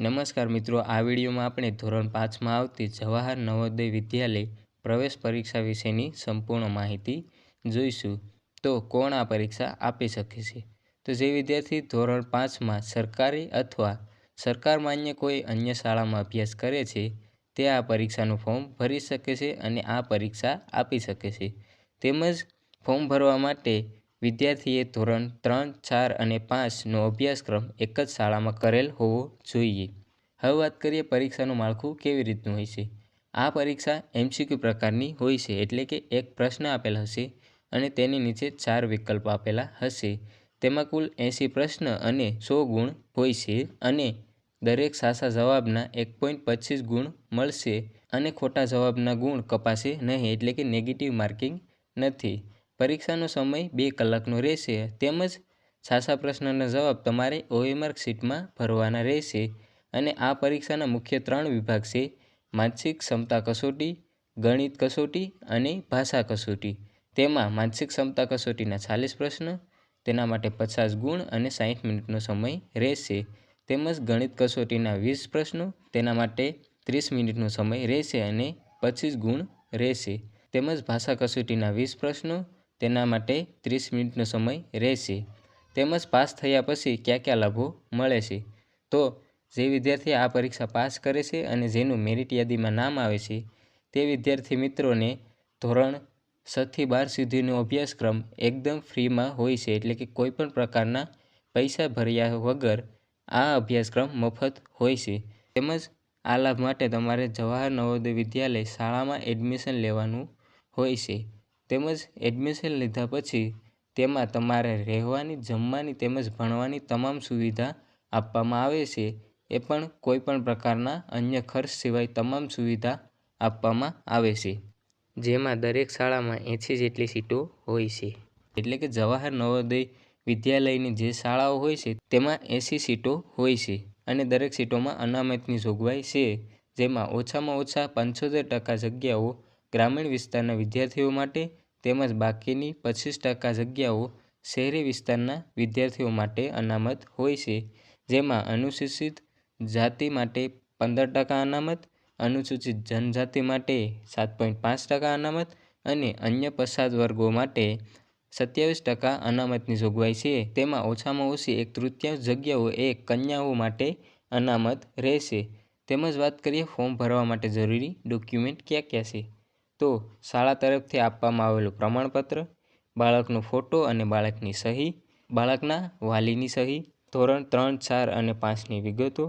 નમસ્કાર મિત્રો, આ વિડીયોમાં આપણે ધોરણ પાંચમાં આવતી જવાહર નવોદય વિદ્યાલય પ્રવેશ પરીક્ષા વિશેની સંપૂર્ણ માહિતી જોઈશું. તો કોણ આ પરીક્ષા આપી શકે છે? તો જે વિદ્યાર્થી ધોરણ પાંચમાં સરકારી અથવા સરકાર માન્ય કોઈ અન્ય શાળામાં અભ્યાસ કરે છે, તે આ પરીક્ષાનું ફોર્મ ભરી શકે છે અને આ પરીક્ષા આપી શકે છે. તેમજ ફોર્મ ભરવા માટે વિદ્યાર્થીએ ધોરણ ત્રણ, ચાર અને પાંચનો અભ્યાસક્રમ એક જ શાળામાં કરેલ હોવો જોઈએ. હવે વાત કરીએ પરીક્ષાનું માળખું કેવી રીતનું હોય છે? આ પરીક્ષા એમસીક્યુ પ્રકારની હોય છે, એટલે કે એક પ્રશ્ન આપેલ હશે અને તેની નીચે ચાર વિકલ્પ આપેલા હશે. તેમાં કુલ એંસી પ્રશ્ન અને સો ગુણ હોય છે અને દરેક સાચા જવાબના એક પોઈન્ટ પચીસ ગુણ મળશે અને ખોટા જવાબના ગુણ કપાશે નહીં, એટલે કે નેગેટિવ માર્કિંગ નથી. પરીક્ષાનો સમય બે કલાકનો રહેશે. તેમજ છાસા પ્રશ્નના જવાબ તમારે ઓએમઆર શીટમાં ભરવાના રહેશે. અને આ પરીક્ષાના મુખ્ય ત્રણ વિભાગ છે, માનસિક ક્ષમતા કસોટી, ગણિત કસોટી અને ભાષા કસોટી. તેમાં માનસિક ક્ષમતા કસોટીના ચાલીસ પ્રશ્ન, તેના માટે પચાસ ગુણ અને સાહીઠ મિનિટનો સમય રહેશે. તેમજ ગણિત કસોટીના વીસ પ્રશ્નો, તેના માટે ત્રીસ મિનિટનો સમય રહેશે અને પચીસ ગુણ રહેશે. તેમજ ભાષા કસોટીના વીસ પ્રશ્નો તેના માટે ત્રીસ મિનિટનો સમય રહેશે. તેમજ પાસ થયા પછી કયા કયા લાભો મળે છે? તો જે વિદ્યાર્થી આ પરીક્ષા પાસ કરે છે અને જેનું મેરિટ યાદીમાં નામ આવે છે, તે વિદ્યાર્થી મિત્રોને ધોરણ છથી બાર સુધીનો અભ્યાસક્રમ એકદમ ફ્રીમાં હોય છે, એટલે કે કોઈપણ પ્રકારના પૈસા ભર્યા વગર આ અભ્યાસક્રમ મફત હોય છે. તેમજ આ લાભ માટે તમારે જવાહર નવોદય વિદ્યાલય શાળામાં એડમિશન લેવાનું હોય છે. તેમજ એડમિશન લીધા પછી તેમાં તમારે રહેવાની, જમવાની તેમજ ભણવાની તમામ સુવિધા આપવામાં આવે છે. એ પણ કોઈ પણ પ્રકારના અન્ય ખર્ચ સિવાય તમામ સુવિધા આપવામાં આવે છે. જેમાં દરેક શાળામાં એંસી જેટલી સીટો હોય છે. એટલે કે જવાહર નવોદય વિદ્યાલયની જે શાળાઓ હોય છે, તેમાં એંસી સીટો હોય છે અને દરેક સીટોમાં અનામતની જોગવાઈ છે. જેમાં ઓછામાં ઓછા પંચોતેર ટકા જગ્યાઓ ગ્રામીણ વિસ્તારના વિદ્યાર્થીઓ માટે તેમજ બાકીની પચીસ ટકા જગ્યાઓ શહેરી વિસ્તારના વિદ્યાર્થીઓ માટે અનામત હોય છે, જેમાં અનુસૂચિત જાતિ માટે પંદર ટકા અનામત, અનુસૂચિત જનજાતિ માટે સાત પોઈન્ટ પાંચ ટકા અનામત અને અન્ય પછાત વર્ગો માટે સત્યાવીસ ટકા અનામતની જોગવાઈ છે. તેમાં ઓછામાં ઓછી એક તૃતીયાંશ જગ્યાઓ એ કન્યાઓ માટે અનામત રહેશે. તેમજ વાત કરીએ ફોર્મ ભરવા માટે જરૂરી ડોક્યુમેન્ટ ક્યાં ક્યાં છે? તો શાળા તરફથી આપવામાં આવેલું પ્રમાણપત્ર, બાળકનો ફોટો અને બાળકની સહી, બાળકના વાલીની સહી, ધોરણ ત્રણ, ચાર અને પાંચની વિગતો,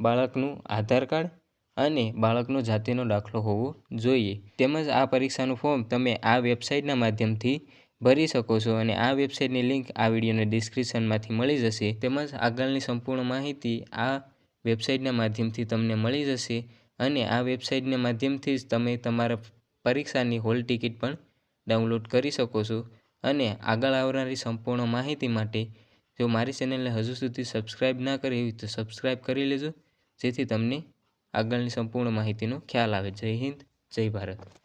બાળકનું આધાર કાર્ડ અને બાળકનો જાતિનો દાખલો હોવો જોઈએ. તેમજ આ પરીક્ષાનું ફોર્મ તમે આ વેબસાઇટના માધ્યમથી ભરી શકો છો અને આ વેબસાઇટની લિંક આ વિડીયોના ડિસ્ક્રિપ્શનમાંથી મળી જશે. તેમજ આગળની સંપૂર્ણ માહિતી આ વેબસાઇટના માધ્યમથી તમને મળી જશે અને આ વેબસાઇટના માધ્યમથી જ તમે તમારા પરીક્ષાની હોલ ટિકિટ પણ ડાઉનલોડ કરી શકો છો. અને આગળ આવનારી સંપૂર્ણ માહિતી માટે જો મારી ચેનલને હજુ સુધી સબસ્ક્રાઈબ ના કરી હોય તો સબસ્ક્રાઈબ કરી લેજો. જેથી તમને આગળની સંપૂર્ણ માહિતીનો ખ્યાલ આવે. જય હિન્દ, જય ભારત.